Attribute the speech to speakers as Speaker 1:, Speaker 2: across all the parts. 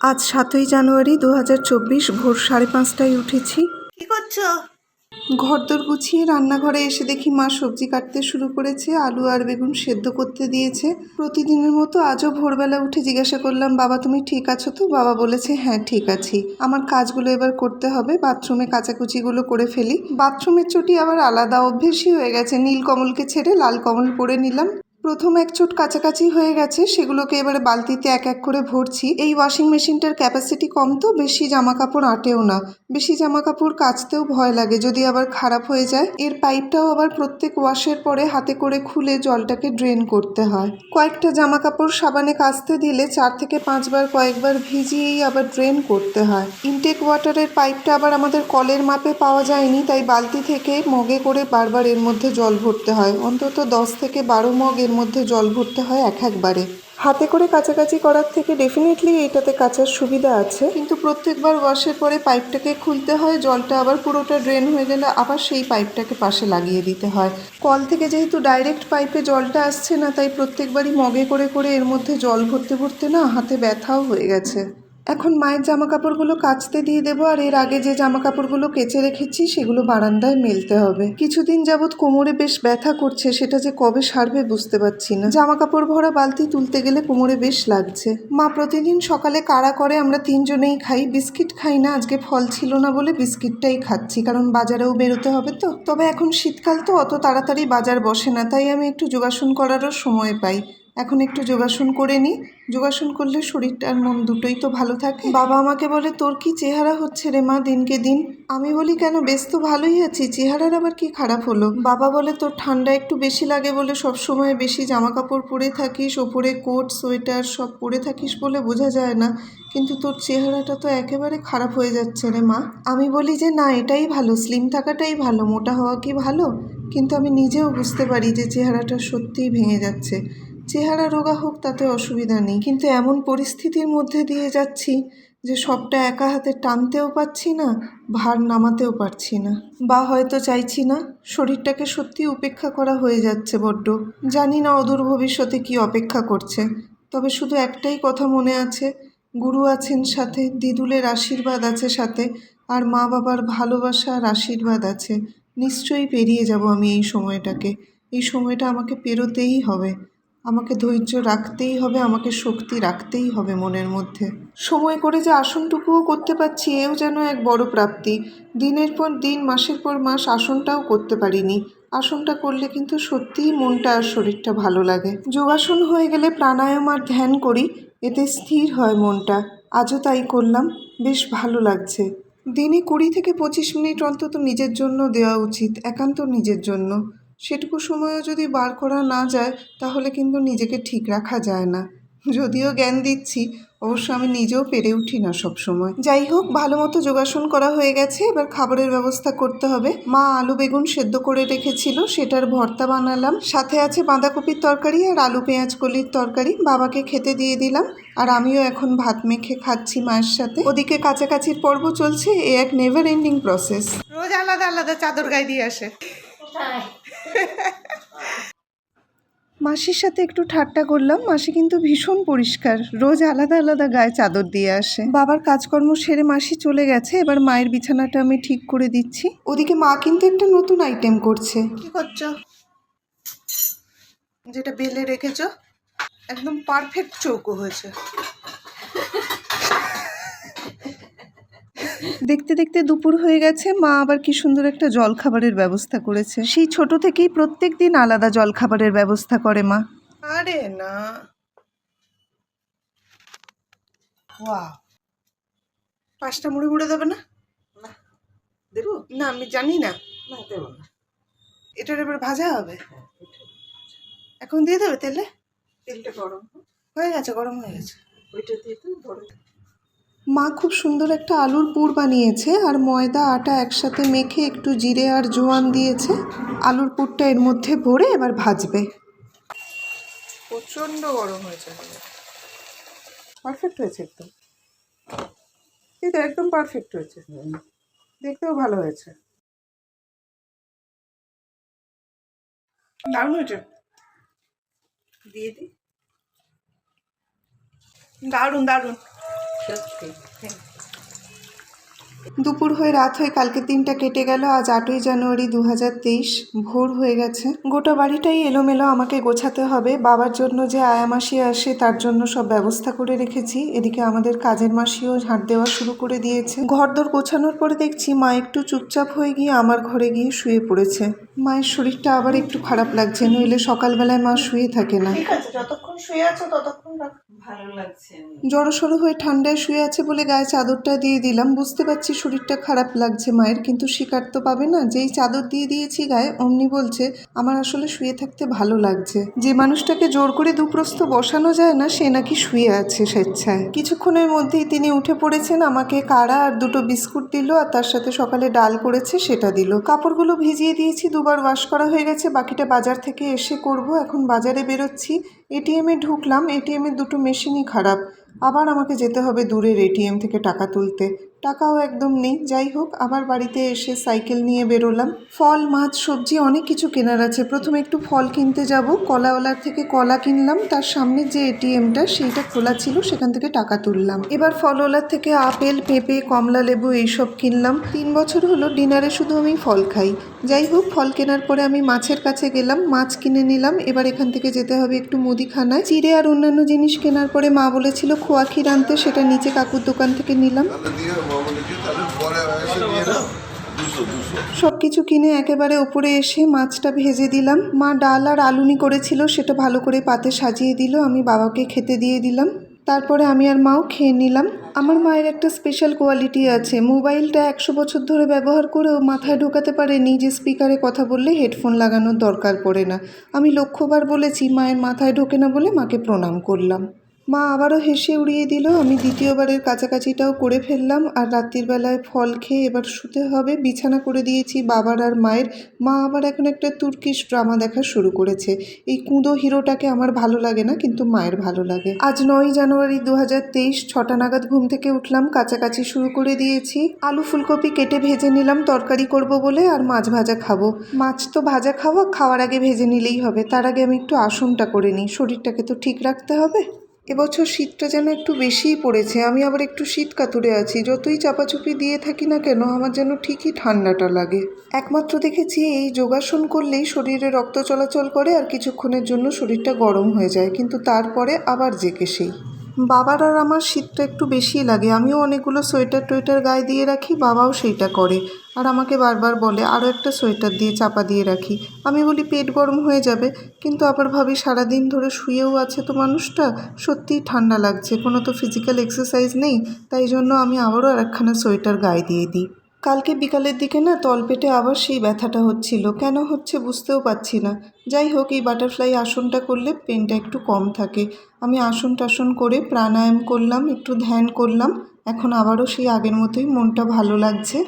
Speaker 1: আজ সাতই জানুয়ারি দু হাজার চব্বিশ ভোর সাড়ে পাঁচটায় উঠেছি।
Speaker 2: কি করছ?
Speaker 1: ঘরদোর গুছিয়ে রান্নাঘরে এসে দেখি মা সবজি কাটতে শুরু করেছে আলু আর বেগুন সেদ্ধ করতে দিয়েছে। প্রতিদিনের মতো আজও ভোরবেলা উঠে জিজ্ঞাসা করলাম বাবা তুমি ঠিক আছো তো? বাবা বলেছে হ্যাঁ ঠিক আছি। আমার কাজগুলো এবার করতে হবে বাথরুমে কাচাকুচিগুলো করে ফেলি। বাথরুমের চটি আবার আলাদা অভ্যেসই হয়ে গেছে। নীল কমলকে ছেড়ে লাল কমল পরে নিলাম। প্রথম এক চোট কাছাকাছি হয়ে গেছে, সেগুলোকে এবারে বালতিতে এক এক করে ভরছি। এই ওয়াশিং মেশিনটার ক্যাপাসিটি কম তো, বেশি জামা কাপড় আটেও না। বেশি জামা কাপড় কাচতেও ভয় লাগে, যদি আবার খারাপ হয়ে যায়। এর পাইপটাও আবার প্রত্যেক ওয়াশের পরে হাতে করে খুলে জলটাকে ড্রেন করতে হয়। কয়েকটা জামা কাপড় সাবানে কাচতে দিলে চার থেকে পাঁচবার, কয়েকবার ভিজিয়েই আবার ড্রেন করতে হয়। ইনটেক ওয়াটারের পাইপটা আবার আমাদের কলের মাপে পাওয়া যায়নি, তাই বালতি থেকে মগে করে বারবার এর মধ্যে জল ভরতে হয়। অন্তত দশ থেকে বারো মগ এর মধ্যে জল ভরতে হয় এক একবারে। হাতে করে কাছাকাছি করার থেকে ডেফিনেটলি এইটাতে কাচার সুবিধা আছে। কিন্তু প্রত্যেকবার ওয়াশের পরে পাইপটাকে খুলতে হয়, জলটা আবার পুরোটা ড্রেন হয়ে গেলে আবার সেই পাইপটাকে পাশে লাগিয়ে দিতে হয়। কল থেকে যেহেতু ডাইরেক্ট পাইপে জলটা আসছে না, তাই প্রত্যেকবারই মগে করে করে এর মধ্যে জল ভরতে ভরতে না হাতে ব্যথাও হয়ে গেছে। এখন মায়ের জামা কাপড়গুলো কাচতে দিয়ে দেবো আর এর আগে যে জামা কাপড়গুলো কেচে রেখেছি সেগুলো বারান্দায় মেলতে হবে। কিছুদিন যাবৎ কোমরে বেশ ব্যথা করছে, সেটা যে কবে সারবে বুঝতে পারছি না। জামা কাপড় ভরা বালতি তুলতে গেলে কোমরে বেশ লাগছে। মা প্রতিদিন সকালে কাড়া করে, আমরা তিনজনেই খাই। বিস্কিট খাই না, আজকে ফল ছিল না বলে বিস্কিটটাই খাচ্ছি, কারণ বাজারেও বেরোতে হবে তো। তবে এখন শীতকাল তো, অত তাড়াতাড়ি বাজার বসে না, তাই আমি একটু যোগাসন করারও সময় পাই। এখন একটু যোগাসন করে নিই যোগাসন করলে শরীরটা আর মন দুটোই তো ভালো থাকে। বাবা আমাকে বলে, তোর কি চেহারা হচ্ছে রে মা দিনকে দিন? আমি বলি, কেন? বেশ তো ভালোই আছি। চেহারার আবার কি খারাপ হলো? বাবা বলে, তোর ঠান্ডা একটু বেশি লাগে বলে সব সময় বেশি জামা কাপড় পরে থাকিস, ওপরে কোট, সোয়েটার সব পরে থাকিস বলে বোঝা যায় না। কিন্তু তোর চেহারাটা তো একেবারে খারাপ হয়ে যাচ্ছে রে মা। আমি বলি যে, না, এটাই ভালো। স্লিম থাকাটাই ভালো। মোটা হওয়া কি ভালো? কিন্তু আমি নিজেও বুঝতে পারি যে, চেহারাটা সত্যিই ভেঙে যাচ্ছে। চেহারা রোগা হোক, তাতে অসুবিধা নেই। কিন্তু এমন পরিস্থিতির মধ্যে দিয়ে যাচ্ছি যে সবটা একা হাতে টানতেও পারছি না, ভার নামাতেও পারছি না। বা হয়তো চাইছি না, শরীরটাকে সত্যি উপেক্ষা করা হয়ে যাচ্ছে বড্ড। জানি না অদূর ভবিষ্যতে কি অপেক্ষা করছে। তবে শুধু একটাই কথা মনে আছে, গুরু আছেন সাথে, দিদুলের আশীর্বাদ আছে সাথে, আর মা বাবার ভালোবাসা আর আশীর্বাদ আছে। নিশ্চয়ই পেরিয়ে যাব আমি এই সময়টাকে। এই সময়টা আমাকে পেরোতেই হবে। আমাকে ধৈর্য রাখতেই হবে, আমাকে শক্তি রাখতেই হবে মনের মধ্যে। সময় করে যে আসনটুকুও করতে পারছি, এও যেন এক বড় প্রাপ্তি। দিনের পর দিন, মাসের পর মাস আসনটাও করতে পারিনি। আসনটা করলে কিন্তু সত্যিই মনটা আর শরীরটা ভালো লাগে। যোগাসন হয়ে গেলে প্রাণায়াম আর ধ্যান করি, এতে স্থির হয় মনটা। আজও তাই করলাম, বেশ ভালো লাগছে। দিনে কুড়ি থেকে পঁচিশ মিনিট অন্তত নিজের জন্য দেওয়া উচিত, একান্ত নিজের জন্য। সেটুকু সময়ও যদি বার করা না যায় তাহলে কিন্তু নিজেকে ঠিক রাখা যায় না। যদিও জ্ঞান দিচ্ছি অবশ্য আমি নিজেও পেরে উঠি না সব সময়। যাই হোক ভালো মতো যোগাসন করা হয়ে গেছে এবার খাবারের ব্যবস্থা করতে হবে। মা আলু বেগুন সেদ্ধ করে রেখেছিল সেটার ভর্তা বানালাম। সাথে আছে বাঁধাকপির তরকারি আর আলু পেঁয়াজ কলির তরকারি। বাবাকে খেতে দিয়ে দিলাম আর আমিও এখন ভাত মেখে খাচ্ছি মায়ের সাথে। ওদিকে কাছাকাছির পর্ব চলছে এ এক নেভার এন্ডিং প্রসেস
Speaker 2: রোজ আলাদা আলাদা চাদর গায়ে দিয়ে আসে।
Speaker 1: মাসির সাথে একটু ঠাট্টা করলাম। মাসি কিন্তু ভীষণ পরিষ্কার। রোজ আলাদা আলাদা গায়ে চাদর দিয়ে আসে। বাবার কাজকর্ম সেরে মাসি চলে গেছে। এবার মায়ের বিছানাটা আমি ঠিক করে দিচ্ছি। ওদিকে মা কিন্তু একটা নতুন আইটেম করছে।
Speaker 2: কি করছ? যেটা বেলে রেখেছো, একদম পারফেক্ট চৌকো হয়েছে।
Speaker 1: দেখতে দেখতে দুপুর হয়ে গেছে। মা আবার কি সুন্দর একটা জল খাবারের ব্যবস্থা করেছে। সেই ছোট থেকেই প্রত্যেক দিন আলাদা জল খাবারের ব্যবস্থা করে মা।
Speaker 2: আরে না। ওয়াও। পাঁচটা মুড়ে মুড়ে দেবে না? দেবো? না আমি জানি না।
Speaker 3: না দেবো না।
Speaker 2: এটার এবার ভাজা হবে? এখন দিয়ে দেবে তেলে?
Speaker 3: তেলটা গরম
Speaker 2: হয়ে গেছে গরম হয়ে গেছে।
Speaker 3: ওইটা দিয়ে তো ধরে
Speaker 1: মা খুব সুন্দর একটা আলুর পুর বানিয়েছে আর ময়দা আটা একসাথে মেখে একটু জিরে আর জোয়ান দিয়েছে। আলুর পুরটা এর মধ্যে ভরে এবার ভাজবে।
Speaker 2: প্রচণ্ড গরম হয়েছে পারফেক্ট হয়েছে একদম। তো একদম পারফেক্ট হয়েছে। দেখতেও ভালো হয়েছে। দারুণ হয়েছে। দিয়ে দিই দারুণ দারুণ.
Speaker 1: দুপুর হয়ে রাত হয়ে কালকে দিনটা কেটে গেল, আজ আটই জানুয়ারি দু হাজার তেইশ, ভোর হয়ে গেছে। গোটা বাড়িটাই এলোমেলো আমাকে গোছাতে হবে। বাবার জন্য যে আয়া মাসি আসে, তার জন্য সব ব্যবস্থা করে রেখেছি। এদিকে আমাদের কাজের মাসিও ঝাঁট দেওয়া শুরু করে দিয়েছে। ঘরদোর গোছানোর পরে দেখছি মা একটু চুপচাপ হয়ে গিয়ে আমার ঘরে গিয়ে শুয়ে পড়েছে। মায়ের শরীরটা আবার একটু খারাপ লাগছে, নইলে সকালবেলায় মা শুয়ে থাকে না। ঠিক আছে, যতক্ষণ শুয়ে আছো ততক্ষণ জড়সড়ো হয়ে ঠান্ডায় শুয়ে আছে বলে গায়ে চাদরটা দিয়ে দিলাম। বুঝতে পারছি শরীরটা খারাপ লাগছে মায়ের, কিন্তু শিকার তো পাবে না। যেই চাদর দিয়ে দিয়েছি গায়ে, অমনি বলছে, আমার আসলে শুয়ে থাকতে ভালো লাগছে। যে মানুষটাকে জোর করে দুপ্রস্থ বসানো যায় না, সে নাকি শুয়ে আছে স্বেচ্ছায়। কিছুক্ষণের মধ্যেই তিনি উঠে পড়েছেন, আমাকে কাড়া আর দুটো বিস্কুট দিল আর তার সাথে সকালে ডাল করেছে, সেটা দিল। কাপড়গুলো ভিজিয়ে দিয়েছি, দুবার ওয়াশ করা হয়ে গেছে, বাকিটা বাজার থেকে এসে করব। এখন বাজারে বেরোচ্ছি। এটিএমে ঢুকলাম, এটিএমের দুটো মেশিনই খারাপ। আবার আমাকে যেতে হবে দূরের এটিএম থেকে টাকা তুলতে। টাকাও একদম নেই। যাই হোক, আবার বাড়িতে এসে সাইকেল নিয়ে বেরোলাম। ফল, মাছ, সবজি অনেক কিছু কেনার আছে। প্রথমে একটু ফল কিনতে যাব। কলাওয়ালার থেকে কলা কিনলাম। তার সামনে যে এটিএমটা, সেইটা খোলা ছিল। সেখান থেকে টাকা তুললাম। এবার ফলওয়ালার থেকে আপেল, পেঁপে, কমলা লেবু এইসব কিনলাম। তিন বছর হলো ডিনারে শুধু আমি ফল খাই। যাই হোক, ফল কেনার পরে আমি মাছের কাছে গেলাম। মাছ কিনে নিলাম। এবার এখান থেকে যেতে হবে একটু মুদিখানায়। চিড়ে আর অন্যান্য জিনিস কেনার পরে মা বলেছিল, খোয়া ক্ষীর আনতে। সেটা নিচে কাকুর দোকান থেকে নিলাম। সব কিছু কিনে একেবারে ওপরে এসে মাছটা ভেজে দিলাম। মা ডাল আর আলুনি করেছিল, সেটা ভালো করে পাতে সাজিয়ে দিল। আমি বাবাকে খেতে দিয়ে দিলাম। তারপরে আমি আর মাও খেয়ে নিলাম। আমার মায়ের একটা স্পেশাল কোয়ালিটি আছে। মোবাইলটা একশো বছর ধরে ব্যবহার করেও মাথায় ঢোকাতে পারেনি যে স্পিকারে কথা বললে হেডফোন লাগানোর দরকার পড়ে না। আমি লক্ষ্যবার বলেছি, মায়ের মাথায় ঢোকে না বলে মাকে প্রণাম করলাম। মা আবারও হেসে উড়িয়ে দিল, আমি দ্বিতীয়বারের কাছাকাছিটাও করে ফেললাম, আর রাত্রির বেলায় ফল খেয়ে এবার শুতে হবে। বিছানা করে দিয়েছি বাবার আর মায়ের। মা আবার এখন একটা তুর্কিশ ড্রামা দেখা শুরু করেছে। এই কুঁদো হিরোটাকে আমার ভালো লাগে না, কিন্তু মায়ের ভালো লাগে। আজ নয় জানুয়ারি দু হাজার তেইশ, ছটা নাগাদ ঘুম থেকে উঠলাম, কাছাকাছি শুরু করে দিয়েছি। আলু ফুলকপি কেটে ভেজে নিলাম, তরকারি করব বলে, আর মাছ ভাজা খাব। মাছ তো ভাজা খাওয়া, খাওয়ার আগে ভেজে নিলেই হবে। তার আগে আমি একটু আসনটা করে নিই। শরীরটাকে তো ঠিক রাখতে হবে। এবছর শীতটা যেন একটু বেশিই পড়েছে, আমি আবার একটু শীত কাতুরে আছি, যতই চাপাচুপি দিয়ে থাকি না কেন, আমার যেন ঠিকই ঠান্ডাটা লাগে। একমাত্র দেখেছি এই যোগাসন করলেই শরীরে রক্ত চলাচল করে আর কিছুক্ষণের জন্য শরীরটা গরম হয়ে যায়, কিন্তু তারপরে আবার জেকে সেই। বাবার আর আমার শীতটা একটু বেশিই লাগে। আমিও অনেকগুলো সোয়েটার টোয়েটার গায়ে দিয়ে রাখি, বাবাও সেইটা করে। আর আমাকে বারবার বলে আরও একটা সোয়েটার দিয়ে চাপা দিয়ে রাখি। আমি বলি, পেট গরম হয়ে যাবে। কিন্তু আবার ভাবি, সারাদিন ধরে শুয়েও আছে তো মানুষটা, সত্যিই ঠান্ডা লাগছে। কোনো তো ফিজিক্যাল এক্সারসাইজ নেই, তাই জন্য আমি আবারও আর একখানা সোয়েটার গায়ে দিয়ে দিই। কালকে বিকালের দিকে না তলপেটে আবার সেই ব্যথাটা হচ্ছিল। কেন হচ্ছে বুঝতেও পারছি না। যাই হোক, এই বাটারফ্লাই আসনটা করলে পেনটা একটু কম থাকে। আমি আসন টাসন করে প্রাণায়াম করলাম, একটু ধ্যান করলাম। এখন আবারও সেই আগের মতোই মনটা ভালো লাগছে।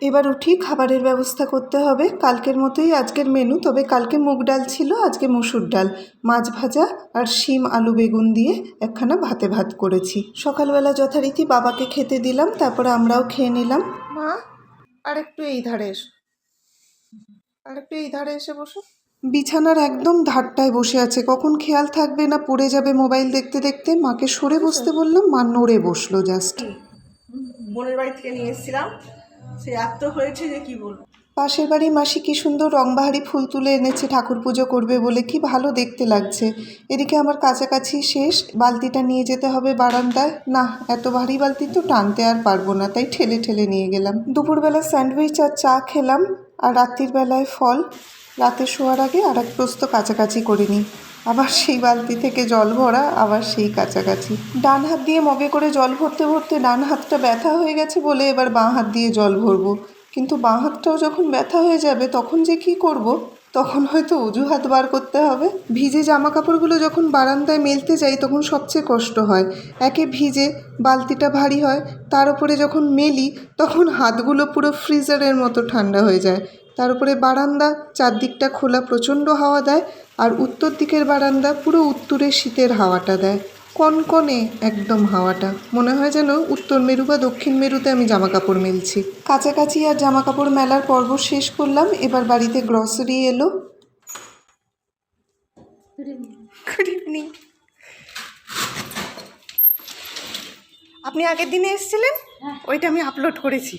Speaker 1: এবার উঠি, খাবারের ব্যবস্থা করতে হবে। কালকের মতোই আজকের মেনু তবে কালকে মুগ ডাল ছিল, আজকে মুসুর ডাল। মাছ ভাজা আর শিম আলু বেগুন দিয়ে একখানা ভাতে ভাত করেছি। সকালবেলা যথারীতি বাবাকে খেতে দিলাম, তারপরে আমরাও খেয়ে নিলাম। মা? আর একটু এই ধারে এসো। আর একটু এই ধারে এসে বসো। বিছানার একদম ধারটায় বসে আছে। কখন খেয়াল থাকবে না পড়ে যাবে মোবাইল দেখতে দেখতে? মাকে সরে বসতে বললাম মা নড়ে বসল জাস্ট
Speaker 3: বোনের বাড়ি থেকে নিয়ে এসেছিলাম। সে এত হয়েছে যে কি বলব।
Speaker 1: পাশের বাড়ি মাসি কি সুন্দর রংবাহারি ফুল তুলে এনেছে, ঠাকুর পুজো করবে বলে কি ভালো দেখতে লাগছে। এদিকে আমার কাছাকাছি শেষ, বালতিটা নিয়ে যেতে হবে বারান্দায়। না এত ভারী বালতি তো টানতে আর পারব না, তাই ঠেলে ঠেলে নিয়ে গেলাম। দুপুরবেলা স্যান্ডউইচ আর চা খেলাম, আর রাত্রির বেলায় ফল। রাতে শোয়ার আগে আর এক প্রস্ত কাছাকাছি করে নিই। আবার সেই বালতি থেকে জল ভরা, আবার সেই কাছাকাছি। ডান হাত দিয়ে মগে করে জল ভরতে ভরতে ডান হাতটা ব্যথা হয়ে গেছে বলে এবার বাঁ হাত দিয়ে জল ভরবো। কিন্তু বাঁ হাতটাও যখন ব্যথা হয়ে যাবে, তখন যে কি করব? তখন হয়তো অজুহাত বার করতে হবে। ভিজে জামা কাপড়গুলো যখন বারান্দায় মেলতে যাই, তখন সবচেয়ে কষ্ট হয়। একে ভিজে বালতিটা ভারী হয়, তার উপরে যখন মেলি, তখন হাতগুলো পুরো ফ্রিজারের মতো ঠান্ডা হয়ে যায়। তার উপরে বারান্দা চারদিকটা খোলা প্রচণ্ড হাওয়া দেয়, আর উত্তর দিকের বারান্দা পুরো উত্তরে শীতের হাওয়াটা দেয়। কনকনে একদম হাওয়াটা। মনে হয় যেন উত্তর মেরু বা দক্ষিণ মেরুতে আমি জামা কাপড় মেলছি। কাছাকাছি আর জামা কাপড় মেলার পর্ব শেষ করলাম এবার বাড়িতে গ্রসারি এলো। গুড ইভিনিং আপনি আগের দিনে এসেছিলেন? ওইটা আমি আপলোড করেছি?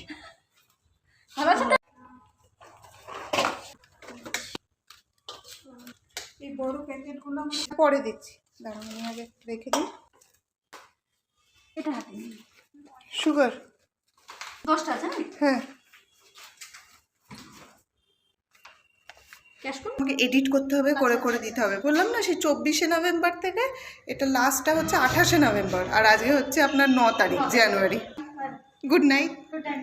Speaker 1: এই বড় প্যাকেটগুলো পরে দিচ্ছি। দাঁড়ান আমি আগে রেখে দিই।
Speaker 4: এটা হাতে
Speaker 1: সুগার
Speaker 4: দশটা আছে না
Speaker 1: হ্যাঁ। আমাকে এডিট করতে হবে করে করে দিতে হবে। বললাম না সেই চব্বিশে নভেম্বর থেকে এটা লাস্টটা হচ্ছে আঠাশে নভেম্বর আর আজকে হচ্ছে আপনার ন তারিখ জানুয়ারি গুড নাইট
Speaker 4: গুড নাইট